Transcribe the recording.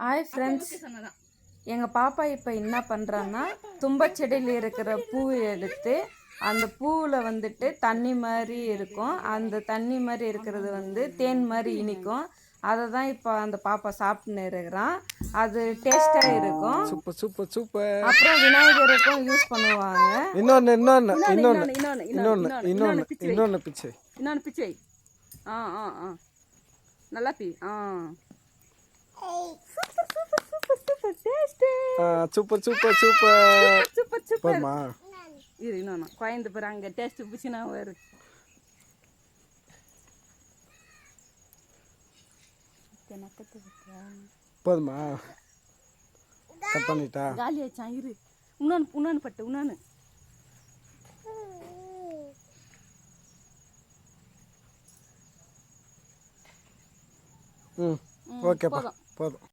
Hi friends எங்கள் பாப்பா இப்போ என்ன பண்ணுறான்னா தும்பச்செடியில் இருக்கிற பூவை எடுத்து அந்த பூவில் வந்துட்டு தண்ணி மாதிரி இருக்கும் அந்த தண்ணி மாதிரி இருக்கிறது வந்து தேன் மாதிரி இனிக்கும் அதை தான் இப்போ அந்த பாப்பா சாப்பிட்டுன்னு இருக்கிறான் அது டேஸ்ட்டாக இருக்கும் சூப்பர் சூப்பர் சூப்பர் அப்புறம் விநாயகருக்கும் யூஸ் பண்ணுவாங்க இன்னொன்னு இன்னொன்னு இன்னொன்னு இன்னொன்னு இன்னொன்னு இன்னொன்னு பிச்சு வை. இன்னொன்னு பிச்சை. ஆ ஆ ஆ நல்லா பி ஆ super super super super super போதுமா இரு இன்னொன்று குழந்த பேர் அங்கே டேஸ்ட் பிடிச்சினா வரு போதுமா? கட் பண்ணிட்டா? காலி ஆச்சான் இரு. இன்னொன்று இன்னொன்று பட்டு இன்னொன்று ம் ஓகேப்பா. போதும்.